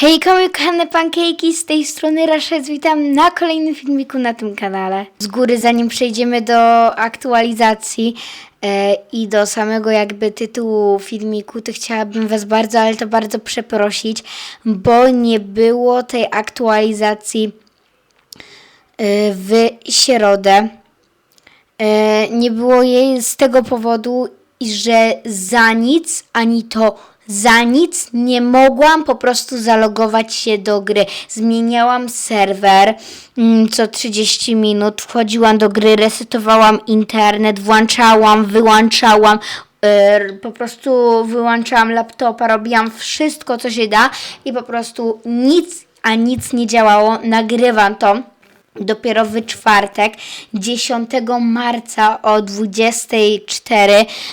Hej, kochane pankejki, z tej strony Raszec, witam na kolejnym filmiku na tym kanale. Z góry, zanim przejdziemy do aktualizacji e, i do samego jakby tytułu filmiku, to chciałabym was bardzo, ale to bardzo przeprosić, bo nie było tej aktualizacji e, w środę. E, nie było jej z tego powodu, że za nic, ani to za nic nie mogłam po prostu zalogować się do gry. Zmieniałam serwer mm, co 30 minut, wchodziłam do gry, resetowałam internet, włączałam, wyłączałam. e, Po prostu wyłączałam laptopa, robiłam wszystko, co się da i po prostu nic, a nic nie działało. Nagrywam to dopiero w czwartek, 10 marca o 24,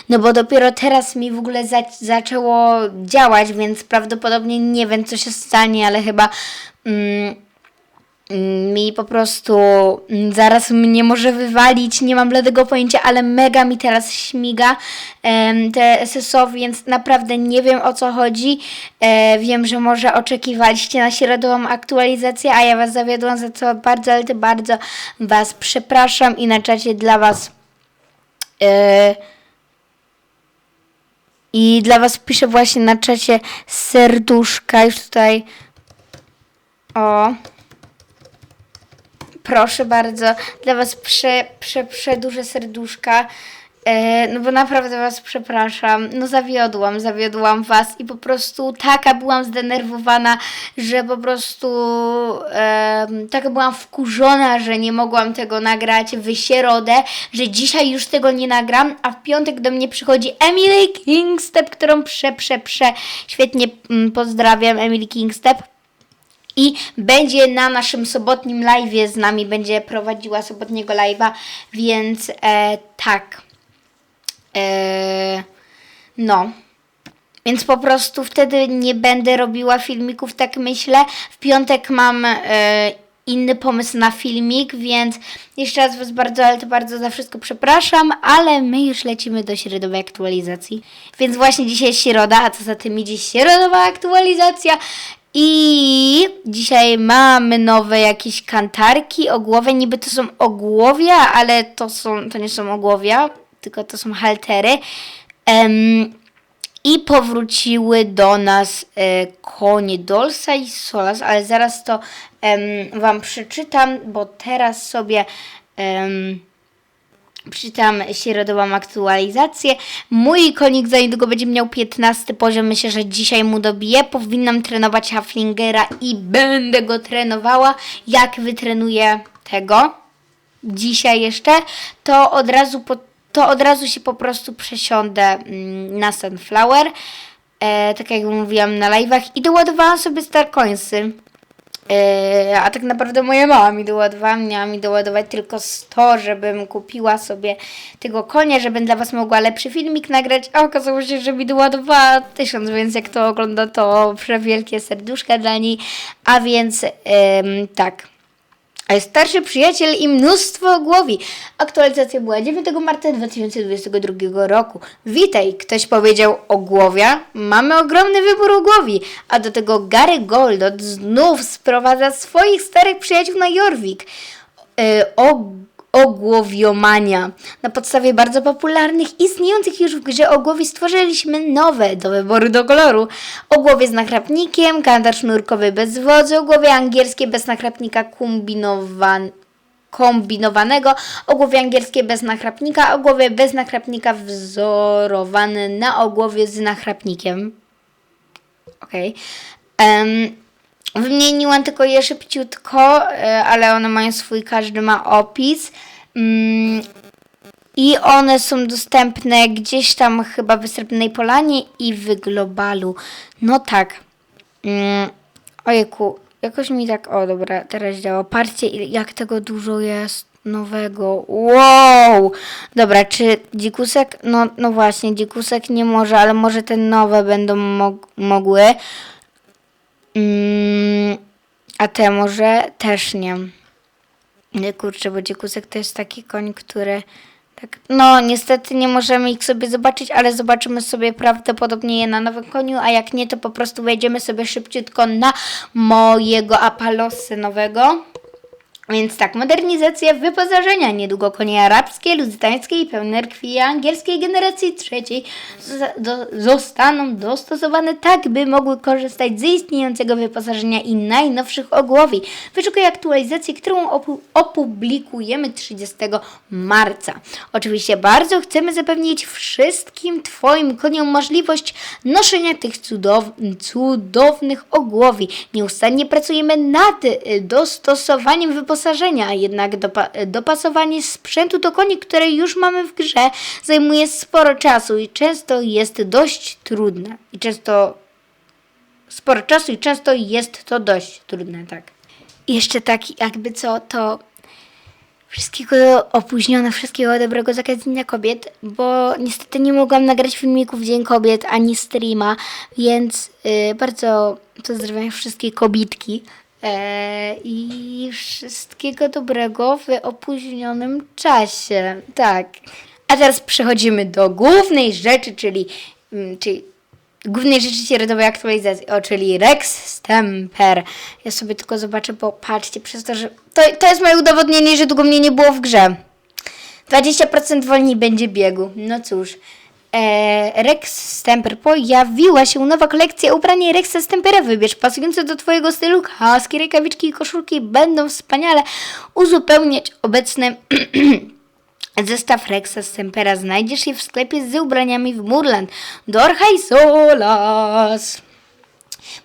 no bo dopiero teraz mi w ogóle za zaczęło działać, więc prawdopodobnie nie wiem, co się stanie, ale chyba mm, mi po prostu mm, zaraz mnie może wywalić, nie mam bladego pojęcia, ale mega mi teraz śmiga em, te SSO, więc naprawdę nie wiem o co chodzi. E, wiem, że może oczekiwaliście na środową aktualizację, a ja Was zawiodłam, za co bardzo, ale to bardzo Was przepraszam i na czacie dla Was e, i dla Was piszę właśnie na czacie serduszka, już tutaj o Proszę bardzo, dla Was prze, prze, prze duże serduszka. E, no bo naprawdę Was przepraszam. No zawiodłam, zawiodłam Was i po prostu taka byłam zdenerwowana, że po prostu taka byłam wkurzona, że nie mogłam tego nagrać w środę, że dzisiaj już tego nie nagram, a w piątek do mnie przychodzi Emily Kingstep, którą prze, prze, prze świetnie mm, pozdrawiam, Emily Kingstep i będzie na naszym sobotnim live'ie z nami, będzie prowadziła sobotniego live'a, więc e, tak. E, no. Więc po prostu wtedy nie będę robiła filmików, tak myślę. W piątek mam e, inny pomysł na filmik, więc jeszcze raz Was bardzo, ale to bardzo za wszystko przepraszam, ale my już lecimy do środowej aktualizacji. Więc właśnie dzisiaj jest środa, a co za tym idzie środowa aktualizacja. I dzisiaj mamy nowe jakieś kantarki, ogłowie. Niby to są ogłowia, ale to, są, to nie są ogłowia, tylko to są haltery. Em, I powróciły do nas e, konie Dolsa i Solas, ale zaraz to em, Wam przeczytam, bo teraz sobie. Em, Przeczytam środową aktualizację. Mój konik za niedługo będzie miał 15 poziom. Myślę, że dzisiaj mu dobiję. Powinnam trenować Haflingera i będę go trenowała. Jak wytrenuję tego dzisiaj jeszcze, to od razu, po, to od razu się po prostu przesiądę mm, na Sunflower. E, tak jak mówiłam na live'ach. I doładowałam sobie Star Coinsy. Yy, a tak naprawdę moja mama mi doładowała, miała mi doładować tylko 100, żebym kupiła sobie tego konia, żebym dla Was mogła lepszy filmik nagrać, a okazało się, że mi doładowała 1000, więc jak to ogląda, to przewielkie serduszka dla niej, a więc ym, tak. Starszy przyjaciel i mnóstwo głowi. Aktualizacja była 9 marca 2022 roku. Witaj, ktoś powiedział ogłowia. Mamy ogromny wybór ogłowi. A do tego Gary Goldot znów sprowadza swoich starych przyjaciół na Jorvik. Yy, o, ogłowiomania. Na podstawie bardzo popularnych, istniejących już w grze ogłowi stworzyliśmy nowe do wyboru do koloru. Ogłowie z nachrapnikiem, kantar sznurkowy bez wodzy, ogłowie angielskie bez nachrapnika kombinowan kombinowanego, ogłowie angielskie bez nachrapnika, ogłowie bez nachrapnika wzorowane na ogłowie z nachrapnikiem. Okej. Em, Wymieniłam tylko je szybciutko, e, ale one mają swój, każdy ma opis. Mm, I one są dostępne gdzieś tam chyba w Srebrnej Polanie i w Globalu. No tak. Mm, ojejku, jakoś mi tak, o dobra, teraz działa. Patrzcie jak tego dużo jest nowego. Wow! Dobra, czy dzikusek? No, no właśnie, dzikusek nie może, ale może te nowe będą mog- mogły. Mm, a te może też nie. Nie kurczę, bo dziekusek to jest taki koń, który Tak. No, niestety nie możemy ich sobie zobaczyć, ale zobaczymy sobie prawdopodobnie je na nowym koniu, a jak nie, to po prostu wejdziemy sobie szybciutko na mojego Apalosy nowego. Więc tak, modernizacja wyposażenia. Niedługo konie arabskie, luzytańskie i pełne krwi angielskiej generacji trzeciej do, zostaną dostosowane tak, by mogły korzystać z istniejącego wyposażenia i najnowszych ogłowi. Wyczekuję aktualizację, którą opu- opublikujemy 30 marca. Oczywiście bardzo chcemy zapewnić wszystkim Twoim koniom możliwość noszenia tych cudow- cudownych ogłowi. Nieustannie pracujemy nad y, dostosowaniem wyposażenia, jednak dopa- dopasowanie sprzętu do koni, które już mamy w grze, zajmuje sporo czasu i często jest dość trudne. I często sporo czasu i często jest to dość trudne, tak. Jeszcze tak, jakby co, to Wszystkiego opóźnione, wszystkiego dobrego z Dnia Kobiet, bo niestety nie mogłam nagrać filmików Dzień Kobiet ani streama, więc y, bardzo pozdrawiam wszystkie kobitki i wszystkiego dobrego w opóźnionym czasie. Tak. A teraz przechodzimy do głównej rzeczy, czyli, mm, czyli głównej rzeczy środowej aktualizacji, o, czyli Rex Stemper. Ja sobie tylko zobaczę, bo patrzcie, przez to, że to, to jest moje udowodnienie, że długo mnie nie było w grze. 20% wolniej będzie biegu. No cóż. E, Rex Stemper. Pojawiła się nowa kolekcja ubrania Rexa Stempera. Wybierz pasujące do Twojego stylu kaski, rękawiczki i koszulki będą wspaniale uzupełniać obecne Zestaw Rexa Stempera znajdziesz je w sklepie z ubraniami w Murland. Dorcha i Solas.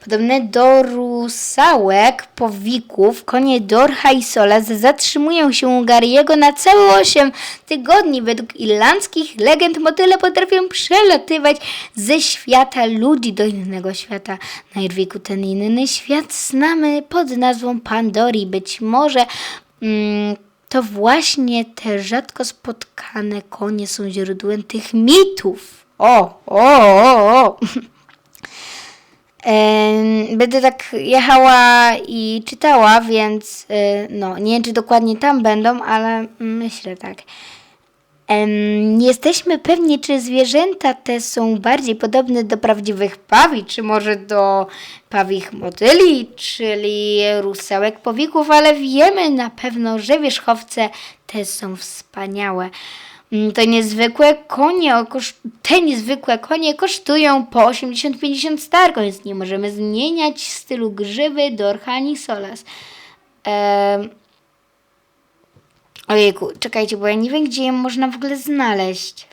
Podobne do rusałek, powików, konie Dorcha i Solas zatrzymują się u Gariego na całe 8 tygodni. Według irlandzkich legend motyle potrafią przelatywać ze świata ludzi do innego świata. Na Irwiku ten inny świat znamy pod nazwą Pandori. Być może... Mm, to właśnie te rzadko spotkane konie są źródłem tych mitów. O, o, o, o. Będę tak jechała i czytała, więc y, no, nie wiem, czy dokładnie tam będą, ale myślę tak. Nie jesteśmy pewni, czy zwierzęta te są bardziej podobne do prawdziwych pawi, czy może do pawich motyli, czyli rusałek powików, ale wiemy na pewno, że wierzchowce te są wspaniałe. Mm, To niezwykłe konie, te niezwykłe konie kosztują po 80-50 starko, więc nie możemy zmieniać stylu grzywy, dorcha ani solas. Em, Ojejku, czekajcie, bo ja nie wiem, gdzie je można w ogóle znaleźć.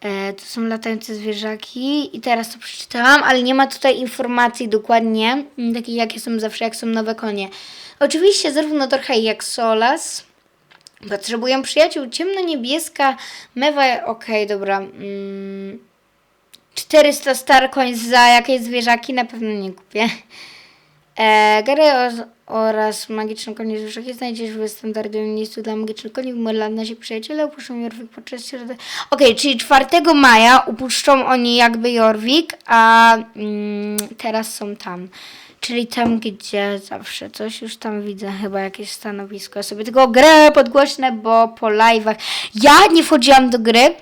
E, to są latające zwierzaki i teraz to przeczytałam, ale nie ma tutaj informacji dokładnie, mm, takich jakie są zawsze, jak są nowe konie. Oczywiście zarówno Dorcha jak Solas potrzebują przyjaciół. Ciemno-niebieska mewa, okej, dobra. Mm, 400 star coins za jakieś zwierzaki na pewno nie kupię. E, Gary oraz magiczne konie zwierzaki znajdziesz w standardowym miejscu dla magicznych koni Merland. Nasi przyjaciele opuszczą Jorvik podczas środy. Okej, czyli 4 maja upuszczą oni jakby Jorvik, a mm, teraz są tam. Czyli tam, gdzie zawsze coś już tam widzę, chyba jakieś stanowisko. Ja sobie tylko grę podgłośnę, bo po live'ach. Ja nie wchodziłam do gry.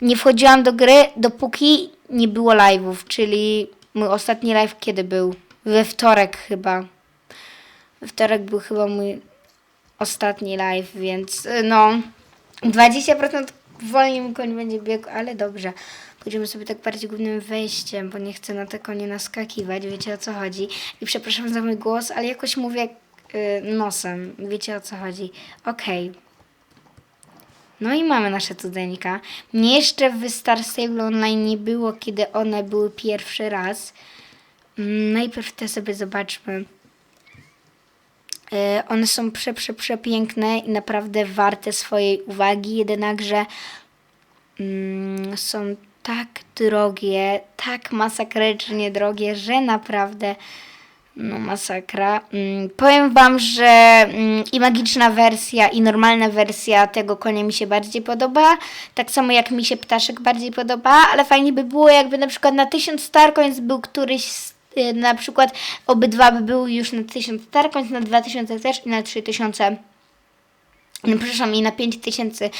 Nie wchodziłam do gry, dopóki nie było live'ów, czyli mój ostatni live kiedy był? We wtorek chyba. We wtorek był chyba mój ostatni live, więc y, no 20% wolniej mi koń będzie biegł, ale dobrze. Pójdziemy sobie tak bardziej głównym wejściem, bo nie chcę na te konie naskakiwać, wiecie o co chodzi. I przepraszam za mój głos, ale jakoś mówię y, nosem, wiecie o co chodzi. Okej. No i mamy nasze cudeńka. Mnie jeszcze w Star Stable Online nie było, kiedy one były pierwszy raz. Najpierw te sobie zobaczmy. E, One są prze, prze, przepiękne i naprawdę warte swojej uwagi, jednakże mm, są tak drogie, tak masakrycznie drogie, że naprawdę no masakra. Mm, powiem wam, że mm, i magiczna wersja, i normalna wersja tego konia mi się bardziej podoba. Tak samo jak mi się ptaszek bardziej podoba, ale fajnie by było jakby na przykład na 1000 Starcoins był któryś z y, na przykład obydwa by były już na 1000 Starcoins, na 2000 też i na 3000 No przepraszam, i na 5000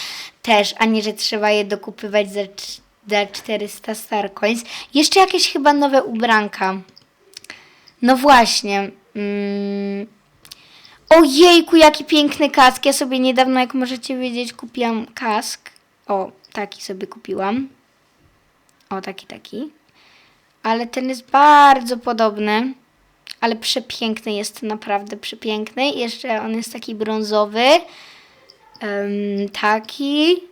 też, a nie, że trzeba je dokupywać za, za 400 Starcoins. Jeszcze jakieś chyba nowe ubranka. No właśnie. Mm. Ojejku, jaki piękny kask. Ja sobie niedawno, jak możecie wiedzieć, kupiłam kask. O, taki sobie kupiłam. O, taki, taki. Ale ten jest bardzo podobny. Ale przepiękny jest, naprawdę przepiękny. Jeszcze on jest taki brązowy. Em, taki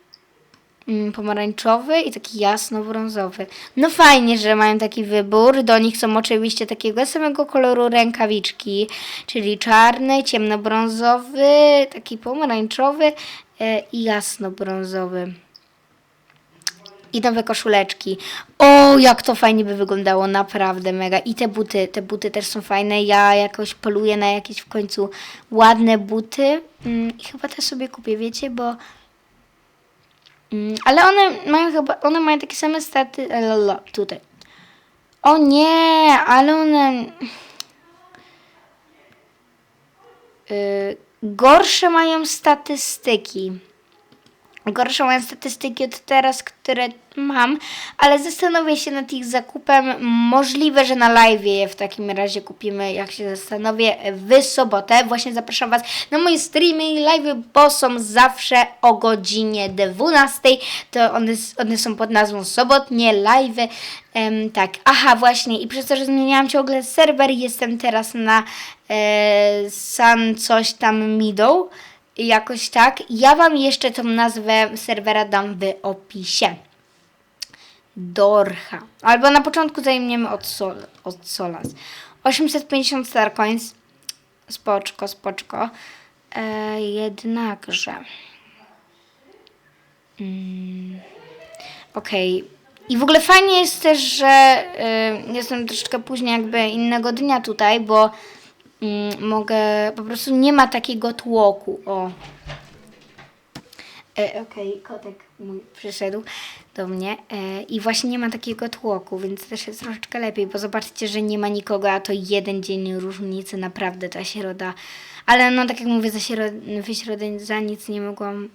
pomarańczowy i taki jasno-brązowy. No fajnie, że mają taki wybór. Do nich są oczywiście takiego samego koloru rękawiczki, czyli czarny, ciemnobrązowy, taki pomarańczowy e, i jasno-brązowy. I nowe koszuleczki. O, jak to fajnie by wyglądało, naprawdę mega. I te buty, te buty też są fajne. Ja jakoś poluję na jakieś w końcu ładne buty. Mm, I chyba też sobie kupię, wiecie, bo... Mm, ale one mają chyba, one mają takie same staty... e, lala, Tutaj. O nie, ale one... Y, gorsze mają statystyki. Gorsze mają statystyki od teraz, które mam, ale zastanowię się nad ich zakupem. Możliwe, że na live je w takim razie kupimy, jak się zastanowię, w sobotę. Właśnie zapraszam Was na moje streamy i live, bo są zawsze o godzinie 12. To one, one są pod nazwą sobotnie live. Em, tak, aha, właśnie. I przez to, że zmieniałam ciągle serwer, jestem teraz na e, San coś tam Middle jakoś tak. Ja Wam jeszcze tą nazwę serwera dam w opisie. Dorcha. Albo na początku zajmiemy od, sol, od Solas. 850 Starcoins. Spoczko, spoczko. E, jednakże. Mm, Okej. I w ogóle fajnie jest też, że y, jestem troszeczkę później jakby innego dnia tutaj, bo mm, mogę, po prostu nie ma takiego tłoku, o. E, Okej, kotek mój przyszedł do mnie e, i właśnie nie ma takiego tłoku, więc też jest troszeczkę lepiej, bo zobaczcie, że nie ma nikogo, a to jeden dzień różnicy, naprawdę ta środa. Ale no tak jak mówię, za środę, w środę za nic nie mogłam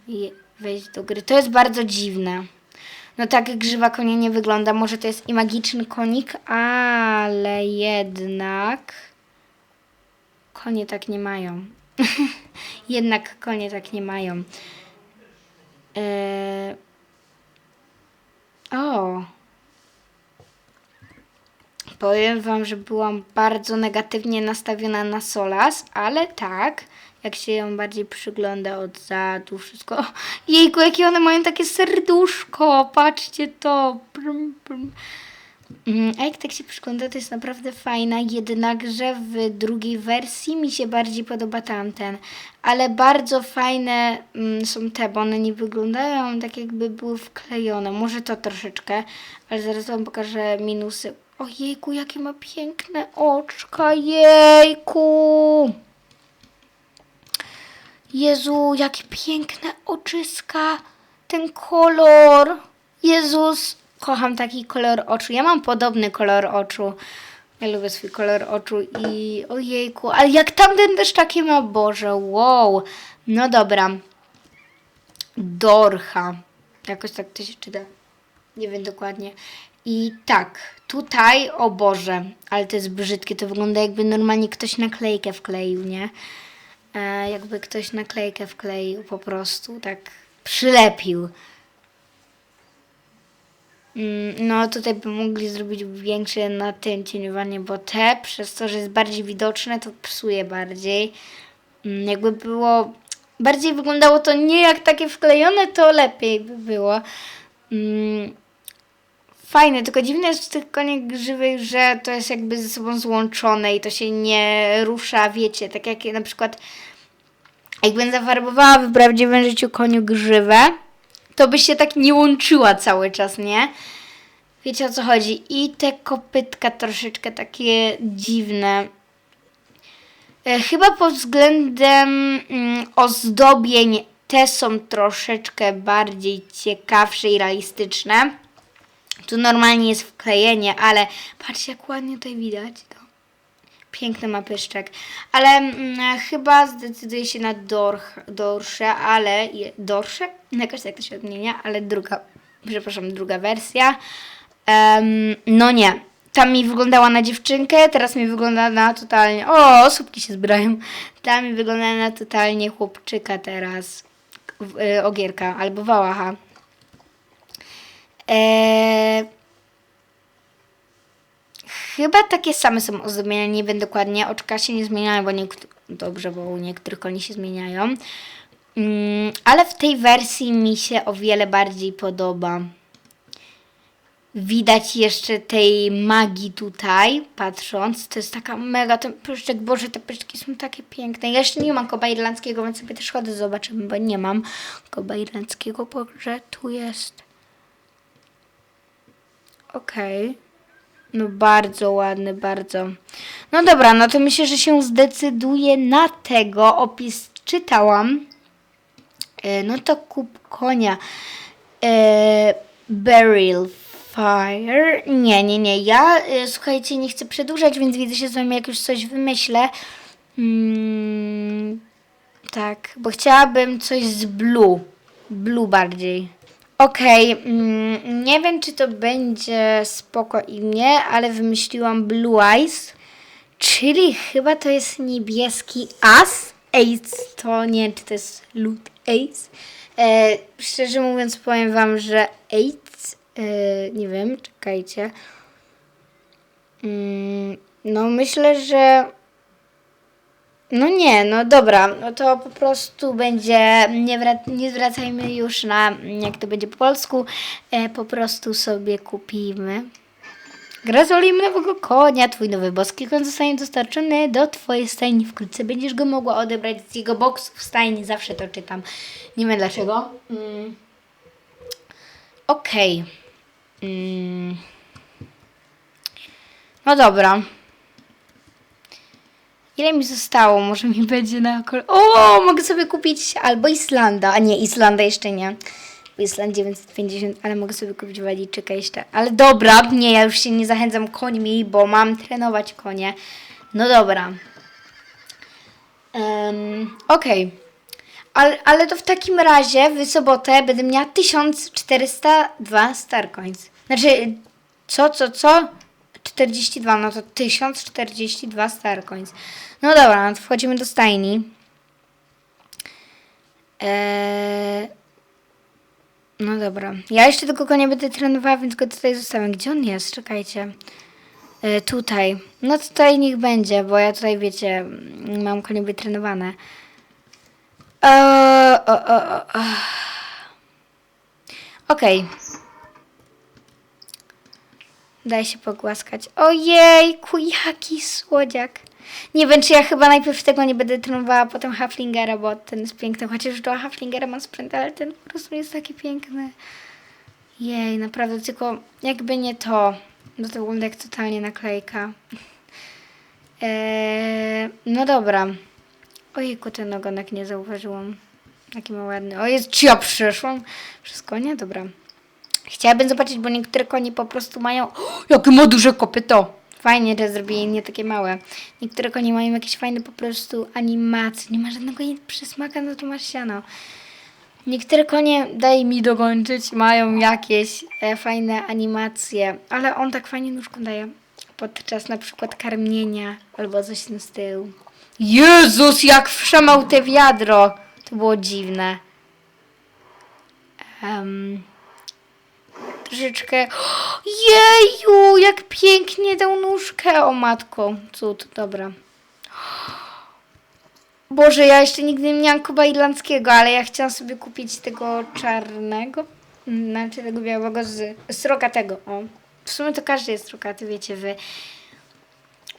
wejść do gry. To jest bardzo dziwne. No tak grzywa konia nie wygląda, może to jest i magiczny konik, ale jednak... Konie tak nie mają. Jednak konie tak nie mają. Eee... O. Powiem Wam, że byłam bardzo negatywnie nastawiona na Solas, ale tak, jak się ją bardziej przygląda od zadu, wszystko. Jejku, jakie one mają takie serduszko, patrzcie to. Brum, brum. Mm, A jak tak się przygląda, to jest naprawdę fajna, jednakże w drugiej wersji mi się bardziej podoba tamten. Ale bardzo fajne mm, są te, bo one nie wyglądają tak jakby były wklejone. Może to troszeczkę, ale zaraz wam pokażę minusy. Ojejku, jakie ma piękne oczka, jejku! Jezu, jakie piękne oczyska, ten kolor. Jezus, kocham taki kolor oczu. Ja mam podobny kolor oczu. Ja lubię swój kolor oczu i ojejku, ale jak tamten też takie ma, Boże, wow. No dobra. Dorcha. Jakoś tak to się czyta. Nie wiem dokładnie. I tak, tutaj, o Boże, ale to jest brzydkie. To wygląda jakby normalnie ktoś naklejkę wkleił, nie? E, jakby ktoś naklejkę wkleił po prostu, tak przylepił. Mm, No tutaj by mogli zrobić większe na bo te przez to, że jest bardziej widoczne, to psuje bardziej. Mm, Jakby było, bardziej wyglądało to nie jak takie wklejone, to lepiej by było. Mm, Fajne, tylko dziwne jest w tych koniach grzywych, że to jest jakby ze sobą złączone i to się nie rusza, wiecie, tak jak na przykład jakbym zafarbowała w prawdziwym życiu koniu grzywę, to by się tak nie łączyła cały czas, nie? Wiecie o co chodzi? I te kopytka troszeczkę takie dziwne. E, Chyba pod względem mm, ozdobień te są troszeczkę bardziej ciekawsze i realistyczne. Tu normalnie jest wklejenie, ale patrzcie jak ładnie tutaj widać. Piękny ma pyszczek. Ale mm, chyba zdecyduję się na dorch, dorsze, ale... Je, dorsze? Jakoś tak to się odmienia, ale druga, przepraszam, druga wersja. Em, no nie. Tam mi wyglądała na dziewczynkę, teraz mi wygląda na totalnie... O, słupki się zbierają. Tam mi wygląda na totalnie chłopczyka teraz. Y, Ogierka albo Wałacha. Eee, chyba takie same są ozdobienia, nie wiem dokładnie. Oczka się nie zmieniają, bo niektóre... Dobrze, bo u niektórych koni się zmieniają. Mm, ale w tej wersji mi się o wiele bardziej podoba. Widać jeszcze tej magii tutaj, patrząc. To jest taka mega ten pyszczek. Boże, te pyszczki są takie piękne. Ja jeszcze nie mam koba irlandzkiego, więc sobie też chodzę zobaczymy, bo nie mam koba irlandzkiego. Boże, tu jest. Okej. No bardzo ładny, bardzo. No dobra, no to myślę, że się zdecyduję na tego. Opis czytałam. E, No to kup konia. E, Fire. Nie, nie, nie. Ja, e, słuchajcie, nie chcę przedłużać, więc widzę się z wami, jak już coś wymyślę. Mm, tak, bo chciałabym coś z blue. Blue bardziej. Okej, mm, nie wiem, czy to będzie spoko imię, ale wymyśliłam Blue Eyes, czyli chyba to jest niebieski as. Ace to nie czy to jest lud Ace. E, szczerze mówiąc, powiem wam, że Ace, e, nie wiem, czekajcie. Mm, no myślę, że no nie, no dobra, no to po prostu będzie, nie, wrac- nie zwracajmy już na, jak to będzie po polsku, e, po prostu sobie kupimy. Gratulujemy nowego konia, twój nowy boski koń zostanie dostarczony do twojej stajni. Wkrótce będziesz go mogła odebrać z jego boksu w stajni, zawsze to czytam. Nie wiem dlaczego. Mm. Okej. Mm. No dobra. Ile mi zostało? Może mi będzie na kol... O, mogę sobie kupić albo Islanda, a nie, Islanda jeszcze nie. Island 950, ale mogę sobie kupić waliczyka jeszcze. Ale dobra, nie, ja już się nie zachęcam końmi, bo mam trenować konie. No dobra. Um, Okej. Ale, ale to w takim razie w sobotę będę miała 1402 Star Coins. Znaczy, co, co, co? 42, no to 1042 Star Coins. No dobra, no to wchodzimy do stajni. Eee, no dobra. Ja jeszcze tego konia będę trenowała, więc go tutaj zostawiam. Gdzie on jest? Czekajcie. E, tutaj. No tutaj niech będzie, bo ja tutaj, wiecie, mam konie wytrenowane. Eee, o, o, o. Okej. Daj się pogłaskać. Ojejku, jaki słodziak. Nie wiem, czy ja chyba najpierw tego nie będę trenowała, potem Haflingera, bo ten jest piękny. Chociaż do Haflingera mam sprint, ale ten po prostu jest taki piękny. Jej, naprawdę, tylko jakby nie to, no to wygląda jak totalnie naklejka. Eee, no dobra. Ojejku, ten ogonek nie zauważyłam. Jaki ma ładny. O, jest, czy ja przeszłam? Wszystko, nie? Dobra. Chciałabym zobaczyć, bo niektóre konie po prostu mają. O, jakie ma duże kopyto! Fajnie, że zrobili nie takie małe. Niektóre konie mają jakieś fajne po prostu animacje. Nie ma żadnego przysmaka, no to masz siano. Niektóre konie, daj mi dokończyć, mają jakieś e, fajne animacje, ale on tak fajnie nóżką daje podczas na przykład karmienia albo coś tym stylu. Jezus, jak wszamał te wiadro! To było dziwne. Em, troszeczkę. Jeju, jak pięknie tę nóżkę! O matko, cud, dobra. Boże, ja jeszcze nigdy nie miałam kuba irlandzkiego, ale ja chciałam sobie kupić tego czarnego. Znaczy tego białego z srokatego. O. W sumie to każdy jest srokaty, wiecie, wy.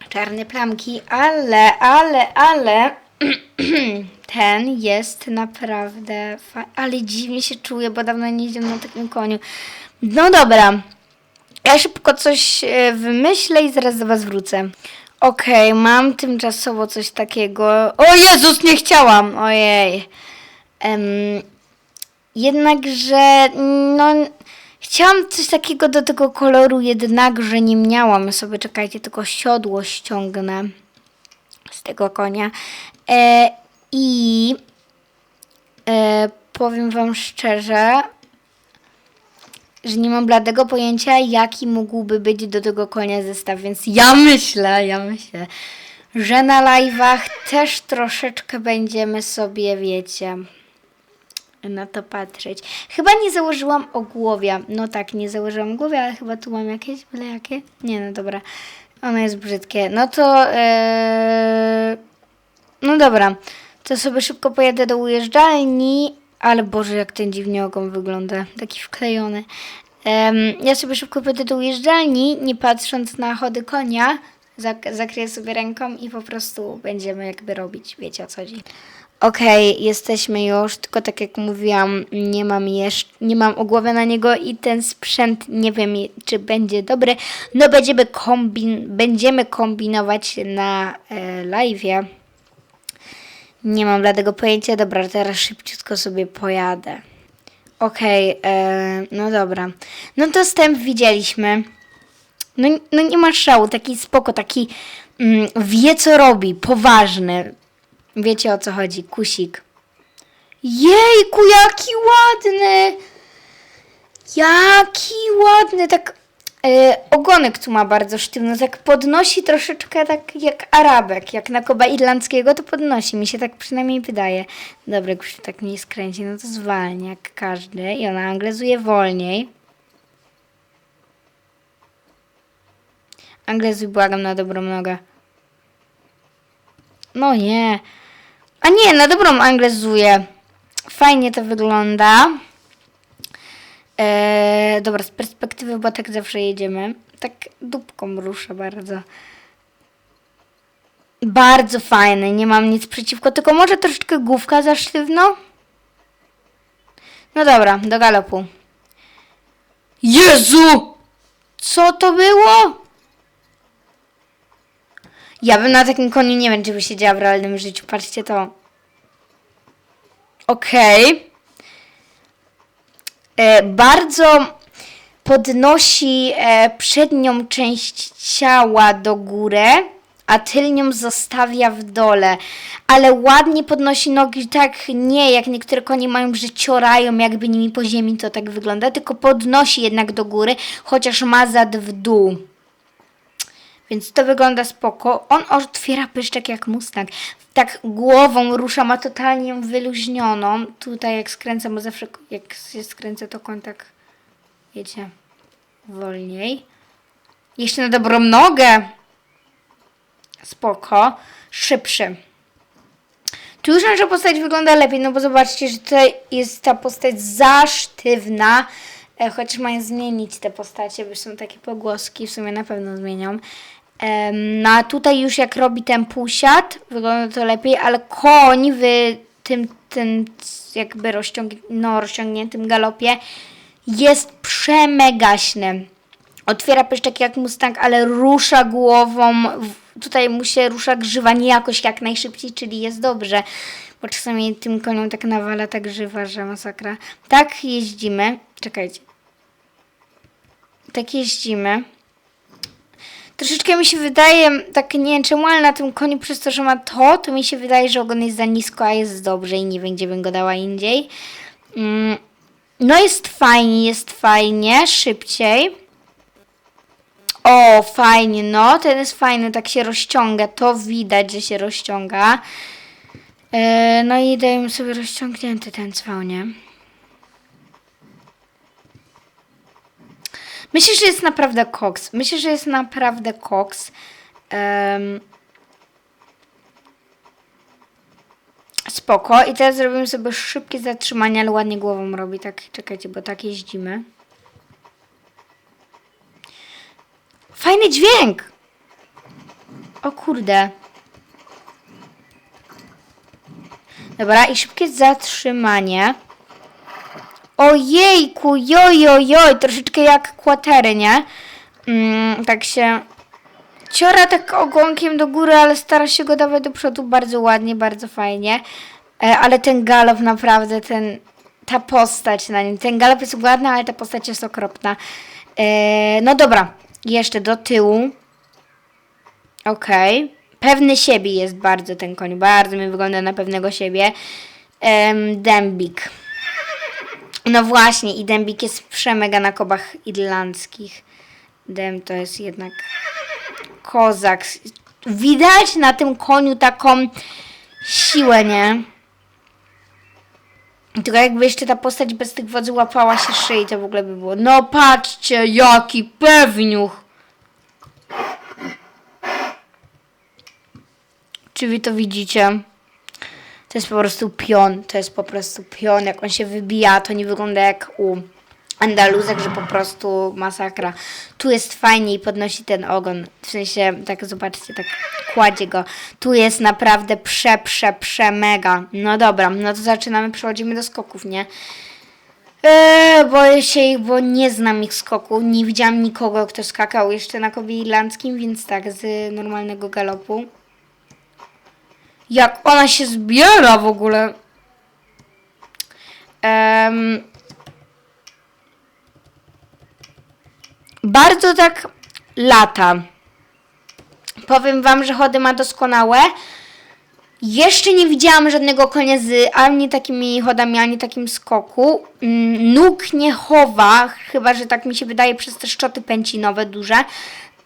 Czarne plamki, ale, ale, ale ten jest naprawdę fa- ale dziwnie się czuję, bo dawno nie jeździłam na takim koniu. No dobra. Ja szybko coś e, wymyślę i zaraz do was wrócę. Okej, mam tymczasowo coś takiego. O Jezus, nie chciałam! Ojej. Em, jednakże, no, chciałam coś takiego do tego koloru, jednakże nie miałam. Sobie czekajcie, tylko siodło ściągnę. z tego konia. E, I e, powiem wam szczerze, że nie mam bladego pojęcia, jaki mógłby być do tego konia zestaw, więc ja myślę, ja myślę, że na live'ach też troszeczkę będziemy sobie, wiecie, na to patrzeć. Chyba nie założyłam ogłowia. No tak, nie założyłam ogłowia, ale chyba tu mam jakieś, byle jakie? Nie, no dobra. Ono jest brzydkie. No to, e, no dobra. To sobie szybko pojadę do ujeżdżalni, ale Boże, jak ten dziwnie ogon wygląda. Taki wklejony. Em, ja sobie szybko pojadę do ujeżdżalni, nie patrząc na chody konia. Zak- zakryję sobie ręką i po prostu będziemy jakby robić. Wiecie o co chodzi. Okej, jesteśmy już, tylko tak jak mówiłam, nie mam jeszcze, nie mam ogłowy na niego i ten sprzęt nie wiem, czy będzie dobry. No będziemy, kombin, będziemy kombinować na e, live'ie. Nie mam bladego pojęcia. Dobra, teraz szybciutko sobie pojadę. Okej, e, no dobra. No to wstęp widzieliśmy. No, no nie ma szału, taki spoko, taki mm, wie co robi, poważny. Wiecie o co chodzi, kusik. Jejku, jaki ładny! Jaki ładny, tak ogonek tu ma bardzo sztywno, tak podnosi troszeczkę tak jak Arabek, jak na koba irlandzkiego to podnosi, mi się tak przynajmniej wydaje. Dobra, jak już tak nie skręci, no to zwalnia jak każdy i ona anglezuje wolniej. Anglezuj, błagam, na dobrą nogę. No nie. A nie, na dobrą anglezuję. Fajnie to wygląda. Eee, dobra, z perspektywy, bo tak zawsze jedziemy. Tak dupką rusza bardzo. Bardzo fajny, nie mam nic przeciwko, tylko może troszeczkę główka za sztywno? No dobra, do galopu. Jezu! Co to było? Ja bym na takim koniu nie wiem, czy by siedziała w realnym życiu. Patrzcie to. Okej. E, bardzo podnosi e, przednią część ciała do góry, a tylnią zostawia w dole. Ale ładnie podnosi nogi, tak nie jak niektóre konie mają, że ciorają jakby nimi po ziemi, to tak wygląda, tylko podnosi jednak do góry, chociaż ma zad w dół. Więc to wygląda spoko. On otwiera pyszczek jak Mustang. Tak głową rusza, ma totalnie ją wyluźnioną. Tutaj jak skręcę, bo zawsze jak się skręcę, to koń tak jedzie wolniej. Jeszcze na dobrą nogę. Spoko. Szybszy. Tu już nasza postać wygląda lepiej, no bo zobaczcie, że tutaj jest ta postać za sztywna. E, chociaż mają zmienić te postacie, bo są takie pogłoski, w sumie na pewno zmienią. No a tutaj już jak robi ten półsiad, wygląda to lepiej, ale koń w tym, tym jakby rozciąg no, rozciągniętym galopie jest przemegaśny. Otwiera pyszczek jak Mustang, ale rusza głową. Tutaj mu się rusza grzywa nie jakoś jak najszybciej, czyli jest dobrze. Bo czasami tym koniom tak nawala ta grzywa, że masakra. Tak jeździmy. Czekajcie. Tak jeździmy. Troszeczkę mi się wydaje, tak nie wiem czemu, ale na tym koniu przez to, że ma to, to mi się wydaje, że ogon jest za nisko, a jest dobrze i nie wiem, gdzie bym go dała indziej. Mm, No jest fajnie, jest fajnie, szybciej. O, fajnie, no, ten jest fajny, tak się rozciąga, to widać, że się rozciąga. E, no i dajmy sobie rozciągnięty ten cwał, nie? Myślę, że jest naprawdę koks. Myślę, że jest naprawdę koks. Em, spoko. I teraz zrobimy sobie szybkie zatrzymanie, ale ładnie głową robi. Tak, czekajcie, bo tak jeździmy. Fajny dźwięk! O kurde. Dobra, i szybkie zatrzymanie. Ojejku, jojojoj, troszeczkę jak kłatery, nie? Mm, tak się ciora tak ogonkiem do góry, ale stara się go dawać do przodu bardzo ładnie, bardzo fajnie. E, ale ten galop naprawdę, ten, ta postać na nim, ten galop jest ładny, ale ta postać jest okropna. E, no dobra, jeszcze do tyłu. Okej. pewny siebie jest bardzo ten koń, bardzo mi wygląda na pewnego siebie. Dębik. No właśnie, i Dębik jest przemega na kobach irlandzkich. Dęb to jest jednak kozak. Widać na tym koniu taką siłę, nie? Tylko jakby jeszcze ta postać bez tych wodzy łapała się szyi, to w ogóle by było. No patrzcie, jaki pewniuch! Czy wy to widzicie? To jest po prostu pion, to jest po prostu pion. Jak on się wybija, to nie wygląda jak u Andaluzek, że po prostu masakra. Tu jest fajnie i podnosi ten ogon. W sensie, tak zobaczcie, tak kładzie go. Tu jest naprawdę prze, prze, prze mega. No dobra, no to zaczynamy, przechodzimy do skoków, nie? Eee, boję się ich, bo nie znam ich skoku. Nie widziałam nikogo, kto skakał jeszcze na kobie irlandzkim, więc tak, z normalnego galopu. Jak ona się zbiera w ogóle. Em, bardzo tak lata. Powiem wam, że chody ma doskonałe. Jeszcze nie widziałam żadnego konia z ani takimi chodami, ani takim skoku. Mm, Nóg nie chowa, chyba że tak mi się wydaje przez te szczoty pęcinowe duże.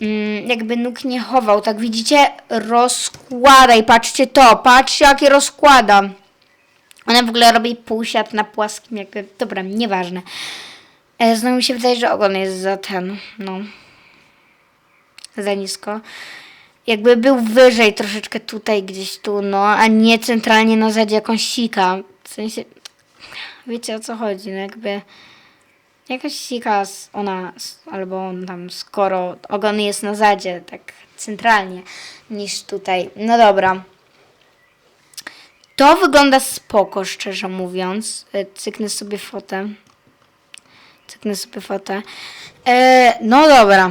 Mm, Jakby nóg nie chował, tak widzicie? Rozkładaj, patrzcie to, patrzcie jakie rozkłada. Ona w ogóle robi półsiat na płaskim, jakby, dobra, nieważne. E, Znowu mi się wydaje, że ogon jest za ten, no. Za nisko. Jakby był wyżej troszeczkę tutaj, gdzieś tu, no, a nie centralnie na zadzie jakąś sika. W sensie, wiecie o co chodzi, no jakby jakaś sika ona, albo on tam, skoro ogon jest na zadzie, tak centralnie, niż tutaj. No dobra. To wygląda spoko, szczerze mówiąc. E, Cyknę sobie fotę. Cyknę sobie fotę. E, no dobra.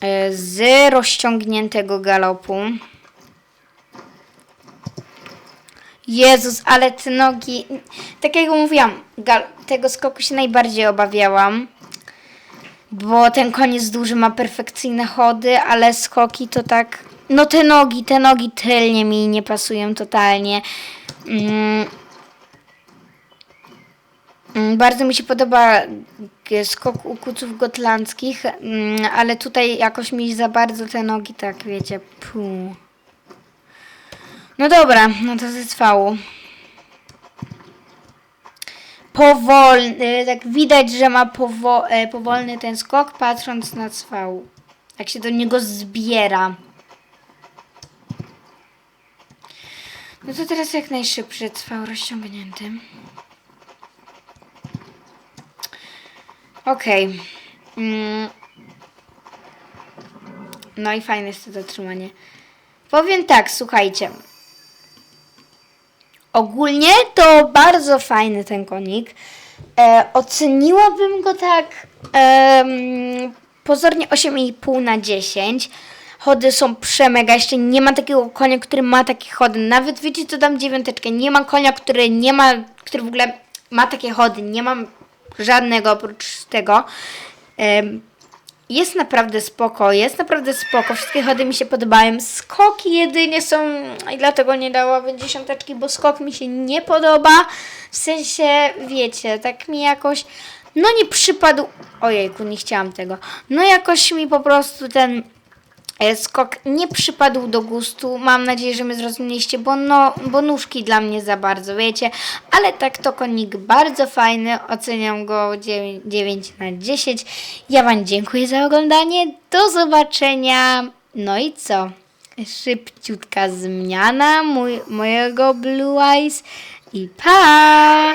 E, z rozciągniętego galopu. Jezus, ale te nogi. Tak jak mówiłam, tego skoku się najbardziej obawiałam. Bo ten koniec duży ma perfekcyjne chody, ale skoki to tak. No te nogi, te nogi tylnie mi nie pasują totalnie. Mm. Mm, Bardzo mi się podoba skok u kuców gotlandzkich, mm, ale tutaj jakoś mi za bardzo te nogi, tak wiecie, pu. No dobra, no to cwału. Powolny, tak widać, że ma powo, e, powolny ten skok, patrząc na cwał. Jak się do niego zbiera. No to teraz jak najszybszy cwał rozciągnięty. Okej. Mm. No i fajne jest to zatrzymanie. Powiem tak, słuchajcie. Ogólnie to bardzo fajny ten konik. E, oceniłabym go tak em, pozornie 8,5 na 10. Chody są przemega. Jeszcze nie ma takiego konia, który ma takie chody. Nawet wiecie co dam dziewiąteczkę. Nie ma konia, który nie ma, który w ogóle ma takie chody. Nie mam żadnego oprócz tego. Em, jest naprawdę spoko, jest naprawdę spoko. Wszystkie chody mi się podobają. Skoki jedynie są i dlatego nie dałabym dziesiąteczki, bo skok mi się nie podoba. W sensie, wiecie, tak mi jakoś no nie przypadł. Ojejku, nie chciałam tego. No jakoś mi po prostu ten skok nie przypadł do gustu. Mam nadzieję, że mnie zrozumieliście, bo, no, bo nóżki dla mnie za bardzo, wiecie. Ale tak to konik bardzo fajny. Oceniam go 9, 9 na 10. Ja Wam dziękuję za oglądanie. Do zobaczenia. No i co? Szybciutka zmiana mój, mojego Blue Eyes. I pa!